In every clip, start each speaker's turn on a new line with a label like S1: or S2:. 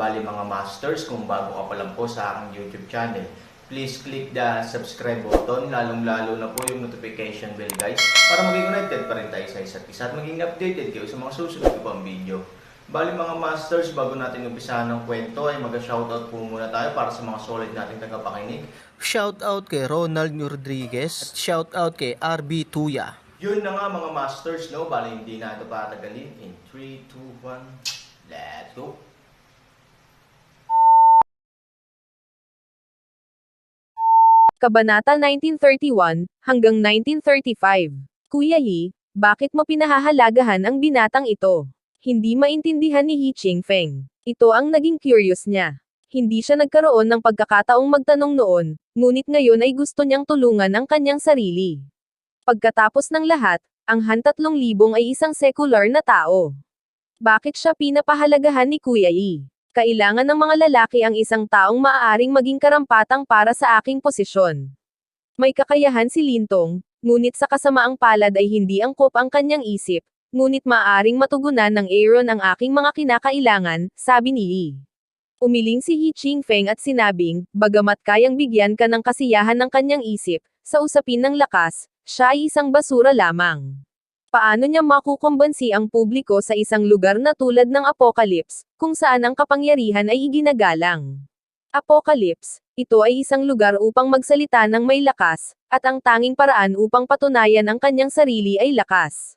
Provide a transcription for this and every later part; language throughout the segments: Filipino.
S1: Bali mga masters, kung bago ka pa lang po sa aking YouTube channel, please click the subscribe button, lalong-lalo na po yung notification bell guys, para maging connected pa rin tayo sa isa't isa at maging updated kayo sa mga susunod ko pang video. Bali mga masters, bago natin umpisahan ng kwento ay mag-shoutout po muna tayo para sa mga solid nating tagapakinig. Shoutout kay Ronald Rodriguez at shoutout kay RB Tuya. Yun na nga mga masters, no? Bali hindi na ito patagalin. In 3, 2, 1, let's go!
S2: Kabanata 1931 hanggang 1935. Kuya Yi, bakit mo pinahahalagahan ang binatang ito? Hindi maintindihan ni He Chingfeng. Ito ang naging curious niya. Hindi siya nagkaroon ng pagkakataong magtanong noon, ngunit ngayon ay gusto niyang tulungan ang kanyang sarili. Pagkatapos ng lahat, ang Han 3,000 ay isang secular na tao. Bakit siya pinapahalagahan ni Kuya Yi? Kailangan ng mga lalaki ang isang taong maaaring maging karampatang para sa aking posisyon. May kakayahan si Lintong, ngunit sa kasamaang palad ay hindi angkop ang kanyang isip, ngunit maaaring matugunan ng Aaron ang aking mga kinakailangan, sabi ni Yi. Umiling si He Chingfeng at sinabing, bagamat kayang bigyan ka ng kasiyahan ng kanyang isip, sa usapin ng lakas, siya ay isang basura lamang. Paano niya makukumbansi ang publiko sa isang lugar na tulad ng Apocalypse, kung saan ang kapangyarihan ay iginagalang? Apocalypse, ito ay isang lugar upang magsalita ng may lakas, at ang tanging paraan upang patunayan ang kanyang sarili ay lakas.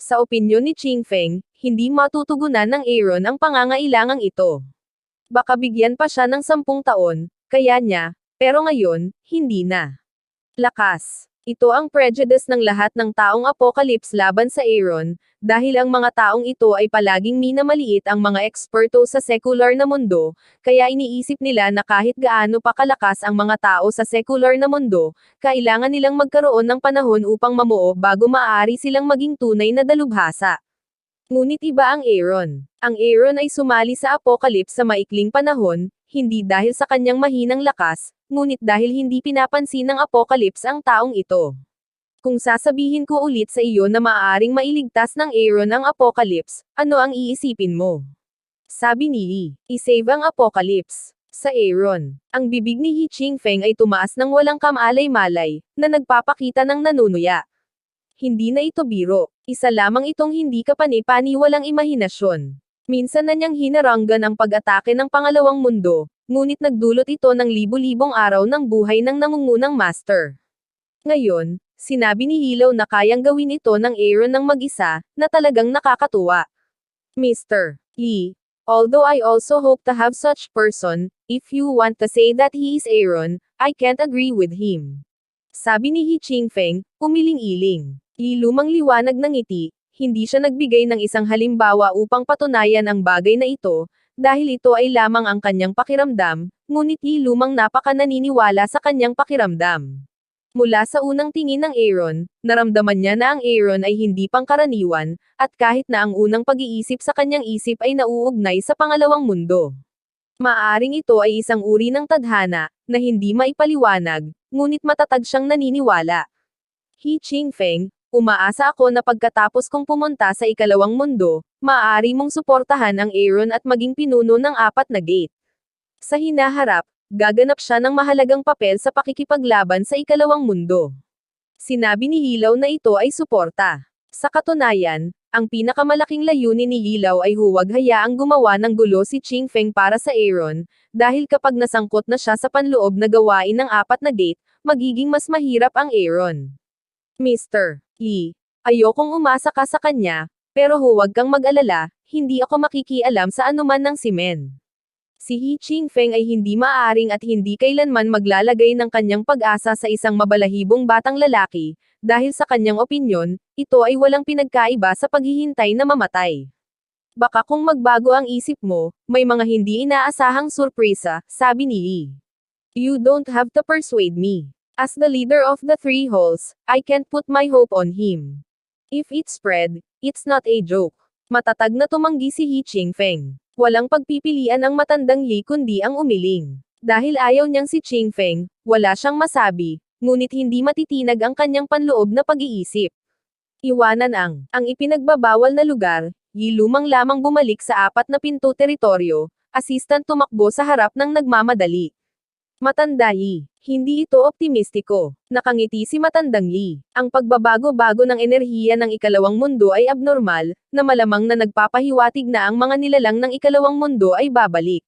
S2: Sa opinyon ni Chingfeng, hindi matutugunan ng Aaron ang pangangailangang ito. Baka bigyan pa siya ng sampung taon, kaya niya, pero ngayon, hindi na. Lakas. Ito ang prejudice ng lahat ng taong apocalypse laban sa Aaron, dahil ang mga taong ito ay palaging minamaliit ang mga eksperto sa secular na mundo, kaya iniisip nila na kahit gaano pa kalakas ang mga tao sa secular na mundo, kailangan nilang magkaroon ng panahon upang mamuo bago maaari silang maging tunay na dalubhasa. Ngunit iba ang Aaron. Ang Aaron ay sumali sa apocalypse sa maikling panahon, hindi dahil sa kanyang mahinang lakas, ngunit dahil hindi pinapansin ng apocalypse ang taong ito. Kung sasabihin ko ulit sa iyo na maaaring mailigtas ng Aaron ang apocalypse, ano ang iisipin mo? Sabi ni Yi, isave ang apocalypse. Sa Aaron, ang bibig ni He Chingfeng ay tumaas ng walang kamalay-malay, na nagpapakita ng nanunuya. Hindi na ito biro, isa lamang itong hindi kapani-pani walang imahinasyon. Minsan na niyang hinaranggan ang pag-atake ng pangalawang mundo, ngunit nagdulot ito ng libu-libong araw ng buhay ng nangungunang master. Ngayon, sinabi ni Hilaw na kayang gawin ito ng Aaron ng mag-isa, na talagang nakakatuwa. Mr. Yi, although I also hope to have such person, if you want to say that he is Aaron, I can't agree with him. Sabi ni He Chingfeng, umiling-iling. Ilumang liwanag ng ngiti, hindi siya nagbigay ng isang halimbawa upang patunayan ang bagay na ito, dahil ito ay lamang ang kanyang pakiramdam, ngunit ilumang napaka naniniwala sa kanyang pakiramdam. Mula sa unang tingin ng Aaron, naramdaman niya na ang Aaron ay hindi pangkaraniwan, at kahit na ang unang pag-iisip sa kanyang isip ay nauugnay sa pangalawang mundo. Maaring ito ay isang uri ng tadhana, na hindi maipaliwanag, ngunit matatag siyang naniniwala. He Chingfeng, umaasa ako na pagkatapos kong pumunta sa ikalawang mundo, maaari mong suportahan ang Aaron at maging pinuno ng apat na gate. Sa hinaharap, gaganap siya ng mahalagang papel sa pakikipaglaban sa ikalawang mundo. Sinabi ni Hilaw na ito ay suporta. Sa katunayan, ang pinakamalaking layunin ni Hilaw ay huwag hayaang gumawa ng gulo si Chingfeng para sa Aaron, dahil kapag nasangkot na siya sa panloob na gawain ng apat na gate, magiging mas mahirap ang Aaron. Mr. Yi, ayokong umasa ka sa kanya, pero huwag kang mag-alala, hindi ako makikialam sa anuman ng simen. Si He Chingfeng ay hindi maaring at hindi kailanman maglalagay ng kanyang pag-asa sa isang mabalahibong batang lalaki, Dahil sa kanyang opinyon, ito ay walang pinagkaiba sa paghihintay na mamatay. Baka kung magbago ang isip mo, may mga hindi inaasahang surpresa, sabi ni Lee. You don't have to persuade me. As the leader of the three holes, I can't put my hope on him. If it's spread, it's not a joke. Matatag na tumanggi si He Feng. Walang pagpipilian ang matandang Lee kundi ang umiling. Dahil ayaw niyang si Feng, wala siyang masabi, ngunit hindi matitinag ang kanyang panloob na pag-iisip. Iwanan ang, ang ipinagbabawal na lugar, Yi lumang lamang bumalik sa apat na pinto teritoryo, assistant tumakbo sa harap ng nagmamadali. Matanda Yi, hindi ito optimistiko. Nakangiti si matandang Yi. Ang pagbabago-bago ng enerhiya ng ikalawang mundo ay abnormal, na malamang na nagpapahiwatig na ang mga nilalang ng ikalawang mundo ay babalik.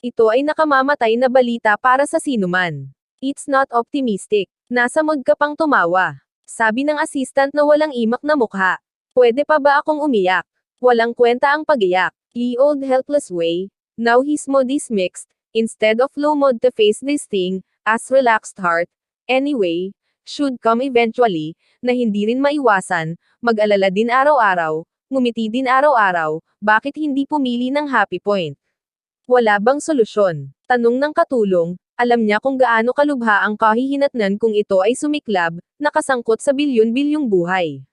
S2: Ito ay nakamamatay na balita para sa sinuman. It's not optimistic. Nasa mood ka pang tumawa. Sabi ng assistant na walang imak na mukha. Pwede pa ba akong umiyak? Walang kwenta ang pagiyak. Ye old helpless way. Now his mood is mixed. Instead of low mode to face this thing, as relaxed heart. Anyway, should come eventually, na hindi rin maiwasan, mag-alala din araw-araw, ngumiti din araw-araw, bakit hindi pumili ng happy point? Wala bang solusyon? Tanong ng katulong, alam niya kung gaano kalubha ang kahihinatnan kung ito ay sumiklab, nakasangkot sa bilyon-bilyong buhay.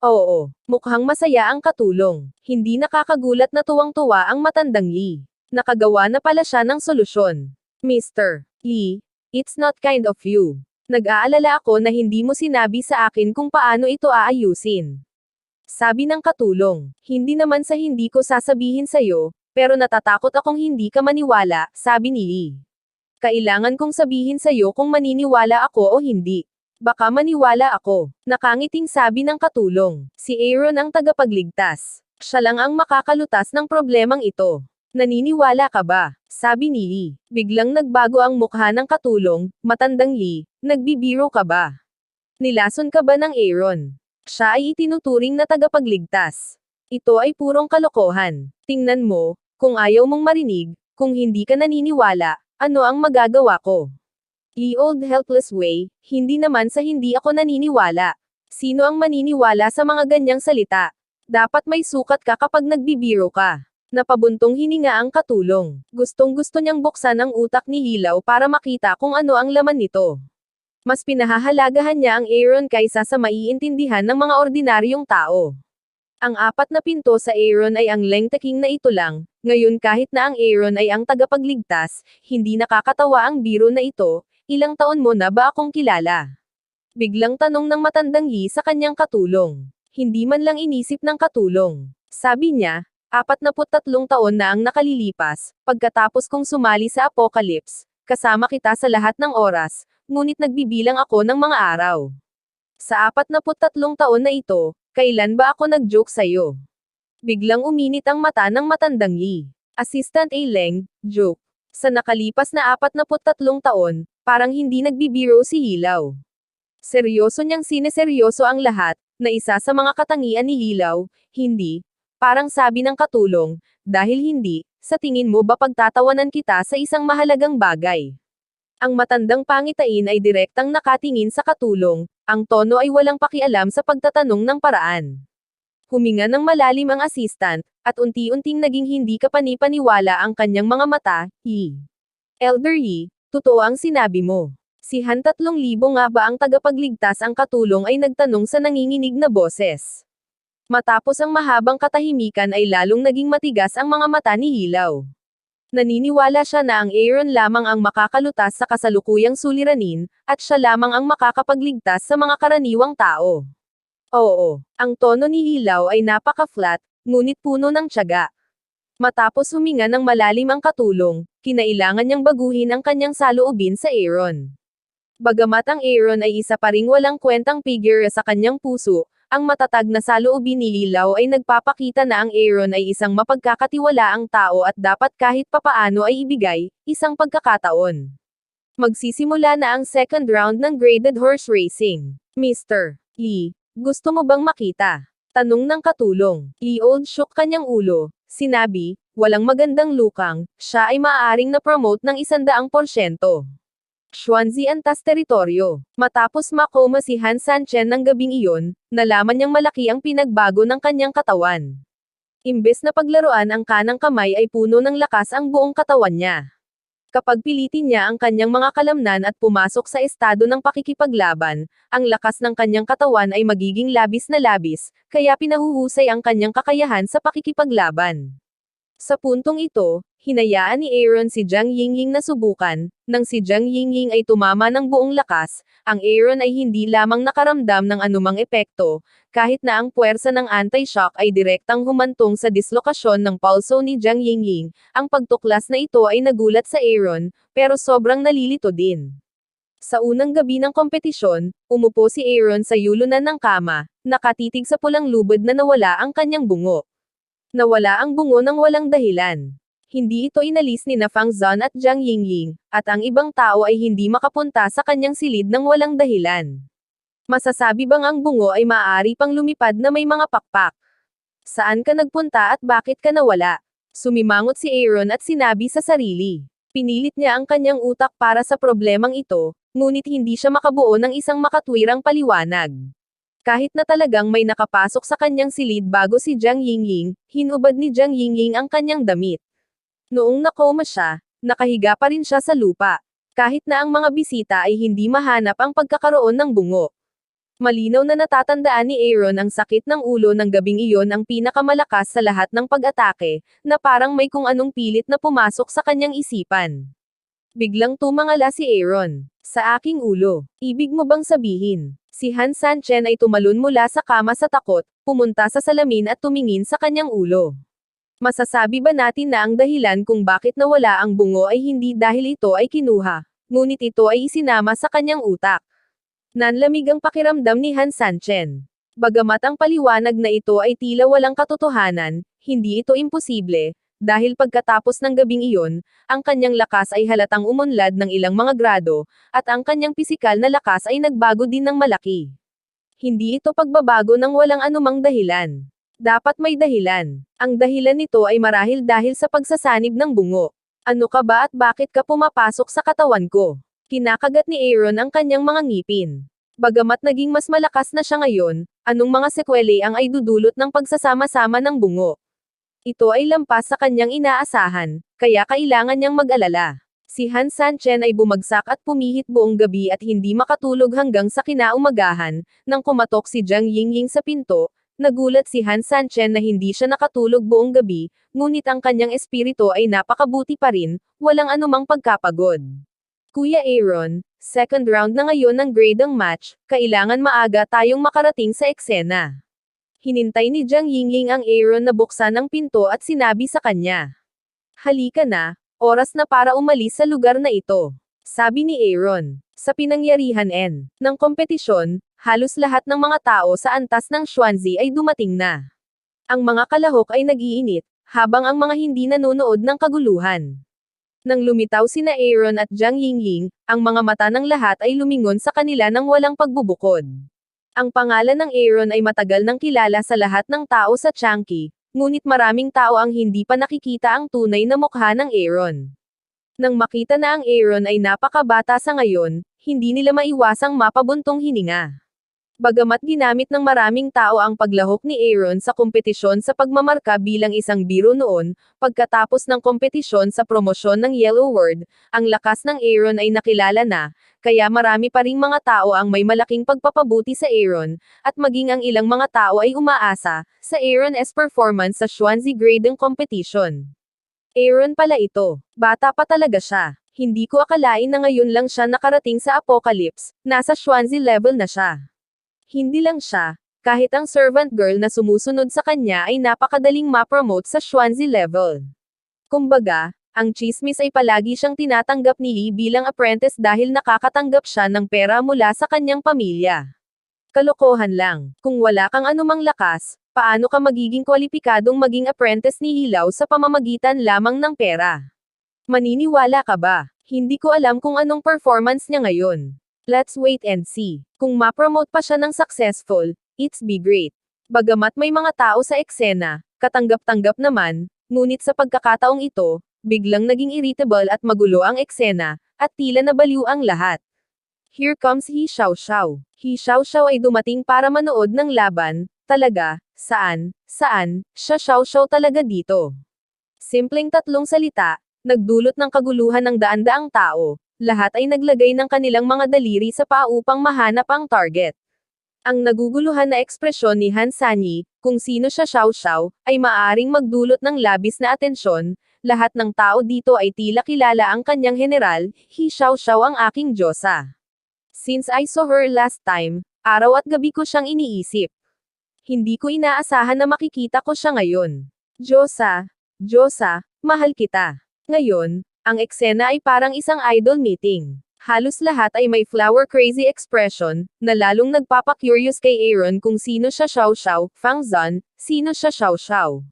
S2: Oo, mukhang masaya ang katulong. Hindi nakakagulat na tuwang-tuwa ang matandang Lee. Nakagawa na pala siya ng solusyon. Mr. Lee, it's not kind of you. Nag-aalala ako na hindi mo sinabi sa akin kung paano ito aayusin. Sabi ng katulong, hindi naman sa hindi ko sasabihin sa'yo, pero natatakot akong hindi ka maniwala, sabi ni Lee. Kailangan kong sabihin sa'yo kung maniniwala ako o hindi. Baka maniwala ako. Nakangiting sabi ng katulong. Si Aaron ang tagapagligtas. Siya lang ang makakalutas ng problemang ito. Naniniwala ka ba? Sabi ni Lee. Biglang nagbago ang mukha ng katulong, matandang Lee, nagbibiro ka ba? Nilason ka ba ng Aaron? Siya ay itinuturing na tagapagligtas. Ito ay purong kalokohan. Tingnan mo, kung ayaw mong marinig, kung hindi ka naniniwala, ano ang magagawa ko? Ye old helpless way, hindi naman sa hindi ako naniniwala. Sino ang maniniwala sa mga ganyang salita? Dapat may sukat ka kapag nagbibiro ka. Napabuntong hininga ang katulong. Gustong gusto niyang buksan ang utak ni Hilaw para makita kung ano ang laman nito. Mas pinahahalagahan niya ang Aaron kaysa sa maiintindihan ng mga ordinaryong tao. Ang apat na pinto sa Aaron ay ang lengtaking na ito lang, ngayon kahit na ang Aaron ay ang tagapagligtas, hindi nakakatawa ang biro na ito, ilang taon mo na ba akong kilala? Biglang tanong ng matandang Yi sa kanyang katulong. Hindi man lang inisip ng katulong. Sabi niya, 43 taon na ang nakalilipas, pagkatapos kong sumali sa Apocalypse, kasama kita sa lahat ng oras, ngunit nagbibilang ako ng mga araw. Sa 43 taon na ito, kailan ba ako nag-joke sa'yo? Biglang uminit ang mata ng matandang Yi. Assistant A. Leng, joke. Sa nakalipas na 43 taon, parang hindi nagbibiro si Hilaw. Seryoso niyang sineseryoso ang lahat, na isa sa mga katangian ni Hilaw, hindi, parang sabi ng katulong, dahil hindi, sa tingin mo ba pagtatawanan kita sa isang mahalagang bagay? Ang matandang pangitain ay direktang nakatingin sa katulong, ang tono ay walang pakialam sa pagtatanong ng paraan. Huminga ng malalim ang assistant, at unti-unting naging hindi kapanipaniwala ang kanyang mga mata, Yi. Elder Yi, totoo ang sinabi mo. Si Han tatlong libo nga ba ang tagapagligtas ang katulong ay nagtanong sa nanginginig na boses. Matapos ang mahabang katahimikan ay lalong naging matigas ang mga mata ni Hilaw. Naniniwala siya na ang Aaron lamang ang makakalutas sa kasalukuyang suliranin, at siya lamang ang makakapagligtas sa mga karaniwang tao. Oo, ang tono ni Hilaw ay napaka-flat, ngunit puno ng tiyaga. Matapos huminga ng malalim ang katulong, kinailangan niyang baguhin ang kanyang saloobin sa Aaron. Bagamat ang Aaron ay isa pa ring walang kwentang figure sa kanyang puso, ang matatag na saloobin ni Lilaw ay nagpapakita na ang Aaron ay isang mapagkakatiwalaang tao at dapat kahit papaano ay ibigay, isang pagkakataon. Magsisimula na ang second round ng graded horse racing. Mr. Lee, gusto mo bang makita? Tanong ng katulong. Lee Old shook kanyang ulo. Sinabi, walang magandang lukang, siya ay maaaring na-promote ng isandaang porsyento. Xuanzi antas teritoryo. Matapos makoma si Han Sanchen ng gabing iyon, nalaman niyang malaki ang pinagbago ng kanyang katawan. Imbes na paglaruan ang kanang kamay ay puno ng lakas ang buong katawan niya. Kapag pilitin niya ang kanyang mga kalamnan at pumasok sa estado ng pakikipaglaban, ang lakas ng kanyang katawan ay magiging labis na labis, kaya pinahuhusay ang kanyang kakayahan sa pakikipaglaban. Sa puntong ito, hinayaan ni Aaron si Jiang Yingying na subukan, nang si Jiang Yingying ay tumama ng buong lakas, ang Aaron ay hindi lamang nakaramdam ng anumang epekto, kahit na ang puwersa ng anti-shock ay direktang humantong sa dislokasyon ng pulso ni Jiang Yingying, ang pagtuklas na ito ay nagulat sa Aaron, pero sobrang nalilito din. Sa unang gabi ng kompetisyon, umupo si Aaron sa yulunan ng kama, nakatitig sa pulang lubod na nawala ang kanyang bungo. Nawala ang bungo ng walang dahilan. Hindi ito inalis ni na Fang Zan at Jiang Yingying, at ang ibang tao ay hindi makapunta sa kanyang silid ng walang dahilan. Masasabi bang ang bungo ay maaari pang lumipad na may mga pakpak? Saan ka nagpunta at bakit ka nawala? Sumimangot si Aaron at sinabi sa sarili. Pinilit niya ang kanyang utak para sa problemang ito, ngunit hindi siya makabuo ng isang makatwirang paliwanag. Kahit na talagang may nakapasok sa kanyang silid bago si Jiang Yingying, hinubad ni Jiang Yingying ang kanyang damit. Noong nakoma siya, nakahiga pa rin siya sa lupa. Kahit na ang mga bisita ay hindi mahanap ang pagkakaroon ng bungo. Malinaw na natatandaan ni Aaron ang sakit ng ulo ng gabing iyon ang pinakamalakas sa lahat ng pag-atake, na parang may kung anong pilit na pumasok sa kanyang isipan. Biglang tumangala si Aaron. Sa aking ulo. Ibig mo bang sabihin? Si Han Sanchen ay tumalon mula sa kama sa takot, pumunta sa salamin at tumingin sa kanyang ulo. Masasabi ba natin na ang dahilan kung bakit nawala ang bungo ay hindi dahil ito ay kinuha, ngunit ito ay isinama sa kanyang utak. Nanlamig ang pakiramdam ni Han Sanchen. Bagamat ang paliwanag na ito ay tila walang katotohanan, hindi ito imposible, dahil pagkatapos ng gabing iyon, ang kanyang lakas ay halatang umunlad ng ilang mga grado, at ang kanyang pisikal na lakas ay nagbago din ng malaki. Hindi ito pagbabago ng walang anumang dahilan. Dapat may dahilan. Ang dahilan nito ay marahil dahil sa pagsasanib ng bungo. Ano ka ba at bakit ka pumapasok sa katawan ko? Kinakagat ni Aaron ang kanyang mga ngipin. Bagamat naging mas malakas na siya ngayon, anong mga sekwele ang ay dudulot ng pagsasama-sama ng bungo? Ito ay lampas sa kanyang inaasahan, kaya kailangan niyang mag-alala. Si Han Sanchen ay bumagsak at pumihit buong gabi at hindi makatulog hanggang sa kinaumagahan, nang kumatok si Jiang Yingying sa pinto, nagulat si Han Sanchen na hindi siya nakatulog buong gabi, ngunit ang kanyang espiritu ay napakabuti pa rin, walang anumang pagkapagod. Kuya Aaron, second round na ngayon ng grading match, kailangan maaga tayong makarating sa eksena. Hinintay ni Jiang Yingying ang Aaron na buksan ang pinto at sinabi sa kanya. Halika na, oras na para umalis sa lugar na ito. Sabi ni Aaron. Sa pinangyarihan N ng kompetisyon, halos lahat ng mga tao sa antas ng Xuanzi ay dumating na. Ang mga kalahok ay nagiinit, habang ang mga hindi nanonood ng kaguluhan. Nang lumitaw sina Aaron at Jiang Yingying, ang mga mata ng lahat ay lumingon sa kanila ng walang pagbubukod. Ang pangalan ng Aaron ay matagal nang kilala sa lahat ng tao sa Changki, ngunit maraming tao ang hindi pa nakikita ang tunay na mukha ng Aaron. Nang makita na ang Aaron ay napakabata sa ngayon, hindi nila maiwasang mapabuntong hininga. Bagamat ginamit ng maraming tao ang paglahok ni Aaron sa kompetisyon sa pagmamarka bilang isang biro noon, pagkatapos ng kompetisyon sa promosyon ng Yellow Word, ang lakas ng Aaron ay nakilala na, kaya marami pa ring mga tao ang may malaking pagpapabuti sa Aaron, at maging ang ilang mga tao ay umaasa sa Aaron S performance sa Swansea Grading Competition. Aaron pala ito. Bata pa talaga siya. Hindi ko akalain na ngayon lang siya nakarating sa Apocalypse, nasa Swansea level na siya. Hindi lang siya, kahit ang servant girl na sumusunod sa kanya ay napakadaling ma-promote sa Swansea level. Kumbaga, ang chismis ay palagi siyang tinatanggap ni Lee bilang apprentice dahil nakakatanggap siya ng pera mula sa kanyang pamilya. Kalokohan lang, kung wala kang anumang lakas, paano ka magiging kwalipikadong maging apprentice ni Hilaw sa pamamagitan lamang ng pera? Maniniwala ka ba? Hindi ko alam kung anong performance niya ngayon. Let's wait and see. Kung ma-promote pa siya ng successful, it's be great. Bagamat may mga tao sa eksena, katanggap-tanggap naman, ngunit sa pagkakataong ito, biglang naging irritable at magulo ang eksena, at tila nabaliw ang lahat. Here comes He Xiao Xiao. He Xiao Xiao ay dumating para manood ng laban, talaga, saan, saan, siya Xiao Xiao talaga dito. Simpleng tatlong salita, nagdulot ng kaguluhan ng daan-daang tao, lahat ay naglagay ng kanilang mga daliri sa paa upang mahanap ang target. Ang naguguluhan na ekspresyon ni Han Sanyi, kung sino siya Xiao Xiao, ay maaring magdulot ng labis na atensyon, lahat ng tao dito ay tila kilala ang kanyang general, He Xiao Xiao ang aking Diyosa. Since I saw her last time, araw at gabi ko siyang iniisip. Hindi ko inaasahan na makikita ko siya ngayon. Diyosa, Diyosa, mahal kita. Ngayon, ang eksena ay parang isang idol meeting. Halos lahat ay may flower-crazy expression, na lalong nagpapa-curious kay Aaron kung sino siya Xiao Xiao, Fang Zan, sino siya Xiao Xiao.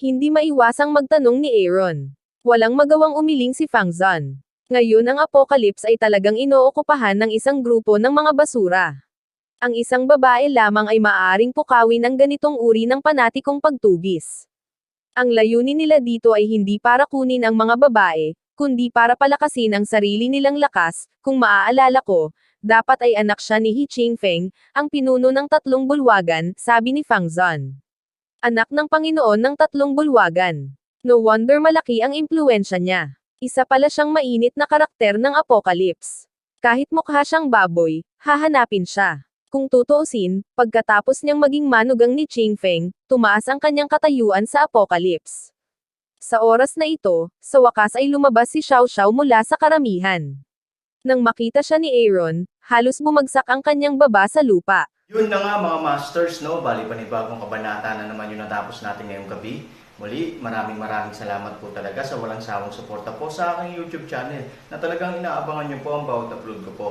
S2: Hindi maiwasang magtanong ni Aaron. Walang magawang umiling si Fang Zan. Ngayon ang apocalypse ay talagang inookupahan ng isang grupo ng mga basura. Ang isang babae lamang ay maaaring pukawin ang ganitong uri ng panatikong pagtugis. Ang layunin nila dito ay hindi para kunin ang mga babae, kundi para palakasin ang sarili nilang lakas, kung maaalala ko, dapat ay anak siya ni He Chingfeng, ang pinuno ng tatlong bulwagan, sabi ni Fang Zan. Anak ng Panginoon ng tatlong bulwagan. No wonder malaki ang impluensya niya. Isa pala siyang mainit na karakter ng Apocalypse. Kahit mukha siyang baboy, hahanapin siya. Kung tutuusin, pagkatapos niyang maging manugang ni Chingfeng, tumaas ang kanyang katayuan sa Apocalypse. Sa oras na ito, sa wakas ay lumabas si Xiao Xiao mula sa karamihan. Nang makita siya ni Aaron, halos bumagsak ang kanyang baba sa lupa.
S1: Yun na nga mga masters, no? Bali panibagong kabanata na naman yung natapos natin ngayong gabi. Muli, maraming maraming salamat po talaga sa walang sawang suporta po sa aking YouTube channel na talagang inaabangan niyo po ang bawat upload ko po.